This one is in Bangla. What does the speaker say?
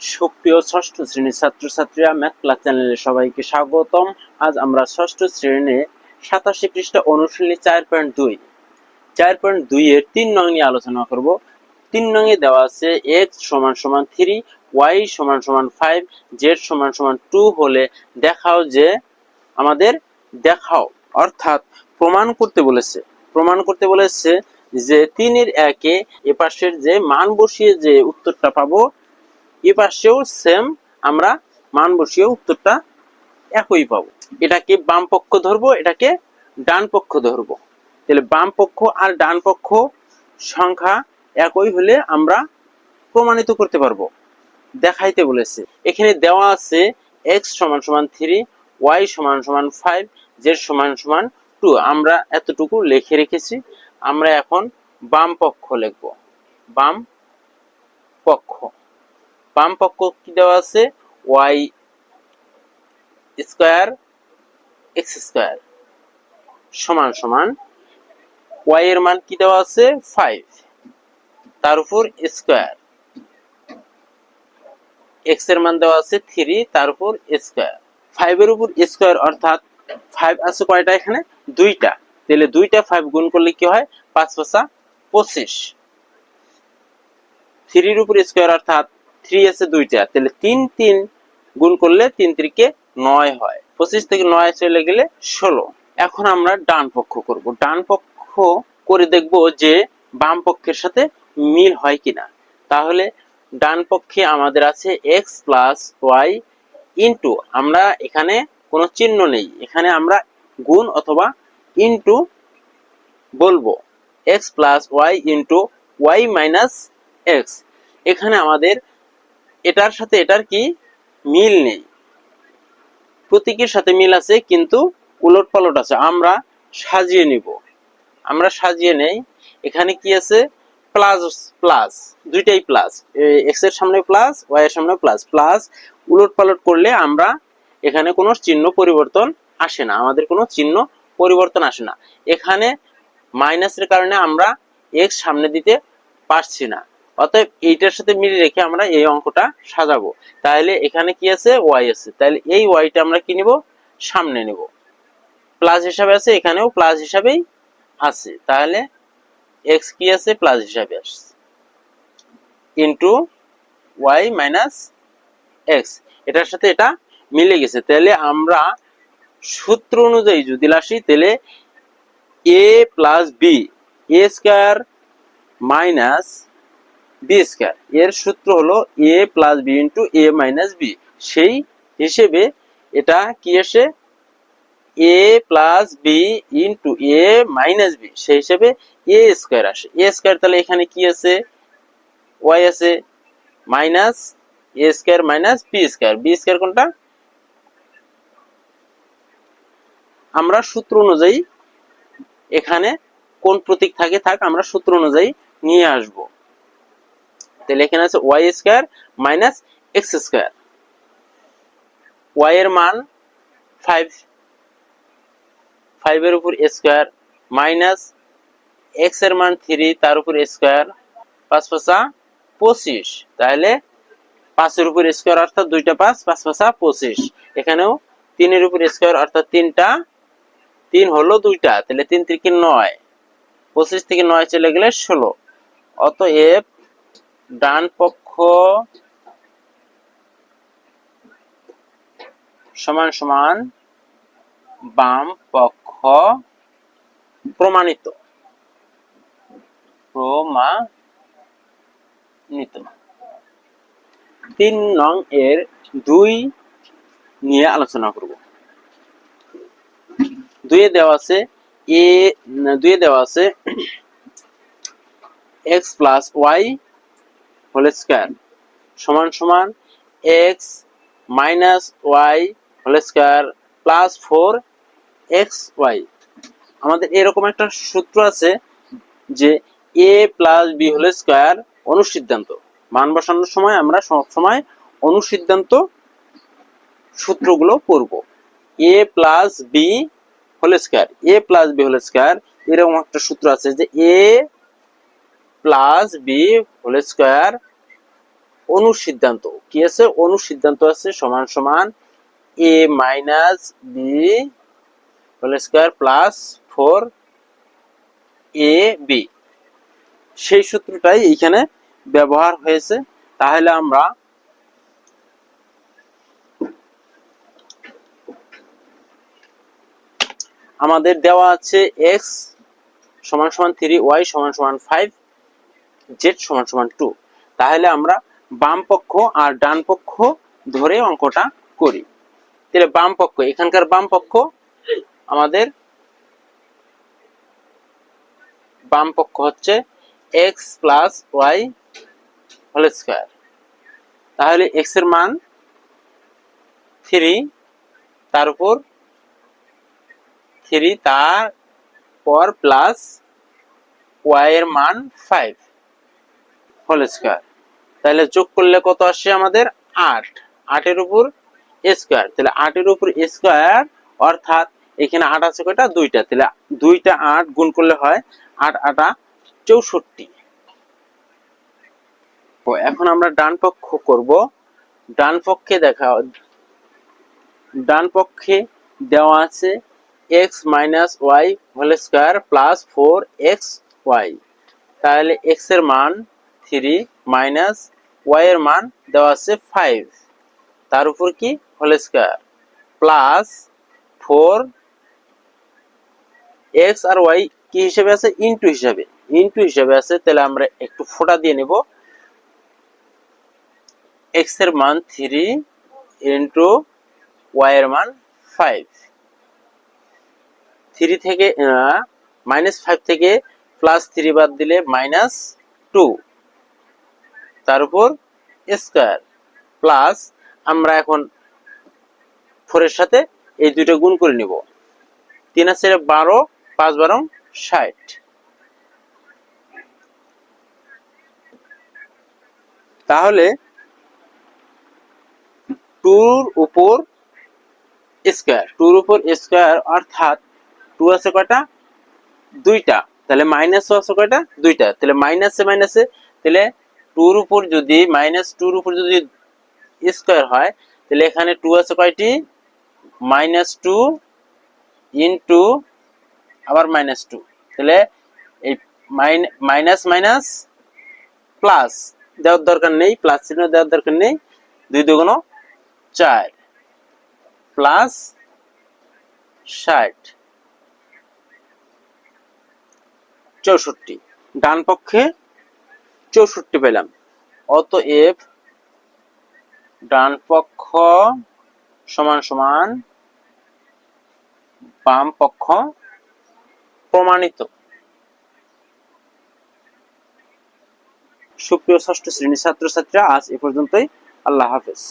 সুপ্রিয় ষষ্ঠ শ্রেণির ছাত্রছাত্রীরা ম্যাথ ক্লাস চ্যানেলে সবাইকে স্বাগতম। আজ আমরা ষষ্ঠ শ্রেণি সাতাশি পৃষ্ঠা অনুশীলনী চার পয়েন্ট দুই। চার পয়েন্ট দুই এর তিন নং নিয়ে আলোচনা করব। তিন নং এ দেওয়া আছে এক্স সমান সমান থ্রি, ওয়াই সমান সমান ফাইভ, জেড সমান সমান টু হলে দেখাও যে আমাদের দেখাও। অর্থাৎ প্রমাণ করতে বলেছে। প্রমাণ করতে বলেছে যে তিনের একে এপাশের যে মান বসিয়ে যে উত্তরটা পাবো এ পাশেও সেম আমরা মান বসিয়ে উত্তরটা একই পাবো। এটাকে বাম পক্ষ ধরবো, এটাকে ডান পক্ষ ধরবো। তাহলে বাম পক্ষ আর ডান পক্ষ সংখ্যা একই হলে আমরা প্রমাণিত করতে পারব। দেখাইতে বলেছে। এখানে দেওয়া আছে এক্স সমান সমান থ্রি ওয়াই সমান সমান ফাইভ জেড সমান সমান টু আমরা এতটুকু লিখে রেখেছি। আমরা এখন বাম পক্ষ লিখব। বাম পক্ষ। বাম পক্ষ কি দেওয়া আছে? Y square, X square. সমান সমান। ওয়াই এর মান কি দেওয়া আছে? ফাইভ। তার উপর স্কোয়ার। এক্সের মান দেওয়া আছে থ্রি, তার উপর স্কোয়ার। ফাইভ এর উপর স্কোয়ার, অর্থাৎ ফাইভ আছে কয়টা এখানে? দুইটা। তাহলে দুইটা ফাইভ গুণ করলে কি হয়? পাঁচ পাঁচা পঁচিশ। থ্রির উপর স্কোয়ার, অর্থাৎ থ্রি আছে দুইটা, তাহলে তিন তিন গুণ করলে তিন তিরিকে নয় হয়। পঁচিশ থেকে নয় চলে গেলে ষোলো। এখন আমরা ডান পক্ষ করব। ডান পক্ষ করে দেখব যে বাম পক্ষের সাথে মিল হয় কিনা। তাহলে ডান পক্ষে আমাদের আছে এক্স প্লাস ওয়াই ইন্টু আমরা এখানে কোনো চিহ্ন নেই। এখানে আমরা গুণ অথবা ইন্টু বলব। X plus Y into Y minus X এখানে আমাদের এটার সাথে এটার কি মিল নেই। প্রতীকের সাথে মিল আছে, কিন্তু উলট পালট আছে। আমরা সাজিয়ে নিব। আমরা সাজিয়ে নেই। এখানে কি আছে? Plus plus. দুইটাই প্লাস। এক্সের সামনে প্লাস ওয়াই এর সামনে প্লাস। প্লাস উলট পালট করলে আমরা এখানে কোনো চিহ্ন পরিবর্তন আসে না। আমাদের কোনো চিহ্ন পরিবর্তন আসে না। এখানে মাইনাসের কারণে আমরা এক্স সামনে দিতে পারছি না। অতএব এইটার সাথে মিলে রেখে আমরা এই অঙ্কটা সাজাবো। তাহলে এখানে কি আছে? ওয়াই আছে। তাহলে এই ওয়াইটা আমরা কি নিব? সামনে নিব। প্লাস হিসাবে আছে, এখানেও প্লাস হিসাবেই আছে। তাহলে এক্স কি আছে? প্লাস হিসাবে আসছে। ইন্টু ওয়াই মাইনাস এক্স এটার সাথে এটা মিলে গেছে। তাহলে আমরা সূত্র অনুযায়ী যদি আসি, তাহলে A plus B A square minus B square এর সূত্র হলো A plus B into A minus B সেই হিসেবে এটা কি আসে? A plus B into A minus B সেই হিসেবে এ স্কোয়ার আসে। এ স্কোয়ার তাহলে এখানে কি আছে? ওয়াই আছে। Minus A square minus B square B square কোনটা? আমরা সূত্র অনুযায়ী এখানে কোন প্রতীক থাকে থাক, আমরা সূত্র অনুযায়ী নিয়ে আসব। তাহলে এখানে আছে Y square minus X square Y এর মান ফাইভ ফাইভের উপর স্কোয়ার মাইনাস এক্সের মান থ্রি তার উপর স্কোয়ার পাঁচ পাঁচা পঁচিশ। তাহলে পাঁচের উপর স্কোয়ার অর্থাৎ দুইটা পাঁচ পাঁচ পাঁচা পঁচিশ। এখানেও তিনের উপর স্কোয়ার অর্থাৎ তিনটা, তিন হলো দুইটা, তাহলে তিন থেকে নয়। পঁচিশ থেকে নয় চলে গেলে ষোলো। অতএব ডান পক্ষ সমান সমান বাম পক্ষ প্রমাণিত। প্রমাণিত। তিন নং এর দুই নিয়ে আলোচনা করব। দুয়ে দেওয়া আছে এ, দুয়ে দেওয়া আছে X plus Y whole square সমান সমান X minus Y whole square plus four X Y আমাদের এরকম একটা সূত্র আছে যে A plus B whole square অনুসিদ্ধান্ত। মান বসানোর সময় আমরা সব সময় অনুসিদ্ধান্ত সূত্রগুলো পড়ব। A plus B whole square A plus B whole square এরকম একটা সূত্র আছে যে A plus B whole square অনুসিদ্ধান্ত। কি আছে? অনুসিদ্ধান্ত আছে সমান সমান A minus B whole square plus four A B সেই সূত্রটাই এইখানে ব্যবহার হয়েছে। তাহলে আমরা আমাদের দেওয়া আছে এক্স সমান সমান থ্রি ওয়াই সমান সমান ফাইভ জেড সমান সমান টু। তাহলে আমরা বাম পক্ষ আর ডান পক্ষ ধরে অঙ্কটা করি। তাহলে বাম পক্ষ, এখানকার বাম পক্ষ আমাদের বাম পক্ষ হচ্ছে X plus Y whole square তাহলে এক্সের মান থ্রি তার উপর থ্রি তার পর প্লাস ওয়াই এর মান ফাইভ হোল স্কোয়ার তাহলে যোগ করলে কত আসছে আমাদের আট? আটের উপর স্কোয়ার তাহলে আটের উপর স্কোয়ার অর্থাৎ এখানে আট আছে কয়টা? দুইটা। তাহলে দুইটা আট গুণ করলে হয় আট আটা চৌষট্টি। ও এখন আমরা ডান পক্ষ করব। ডান পক্ষে দেখা, ডান পক্ষে দেওয়া আছে X minus Y whole square plus four X Y তাহলে এক্সের মান থ্রি মাইনাস ওয়াই মান দেওয়া আছে ফাইভ তার উপর কি? Whole square plus four X আর ওয়াই কি হিসেবে আছে? ইনটু হিসাবে। ইনটু হিসাবে আছে, তাহলে আমরা একটু ফোটা দিয়ে নেব। এক্সের মান থ্রি ইন্টু ওয়াই এর মান ফাইভ থ্রি থেকে মাইনাস ফাইভ থেকে প্লাস থ্রি বাদ দিলে মাইনাস টু তার উপর স্কোয়ার প্লাস আমরা এখন ফোরের সাথে এই দুইটা গুণ করে নিব। তিন আছে বারো, পাঁচ বারো, ষাট। তাহলে টুর উপর স্কোয়ার টুর উপর স্কোয়ার অর্থাৎ টু আছে কয়টা? দুইটা। তাহলে মাইনাসও আছে কয়টা? দুইটা। তাহলে মাইনাসে মাইনাসে তাহলে টুর উপর যদি মাইনাস টুর উপর যদি স্কোয়ার হয়, তাহলে এখানে টু আছে কয়টি? মাইনাস টু ইন্টু আবার মাইনাস টু। তাহলে এই মাইনাস মাইনাস প্লাস দেওয়ার দরকার নেই প্লাস চিহ্ন দেওয়ার দরকার নেই, দুই দুগুণ চার প্লাস ষাট। চৌষট্টি। ডান পক্ষে চৌষট্টি পেলাম। অতএব ডান পক্ষ সমান সমান বাম পক্ষ প্রমাণিত। সুপ্রিয় ষষ্ঠ শ্রেণির ছাত্রছাত্রীরা, আজ এ পর্যন্তই। আল্লাহ হাফেজ।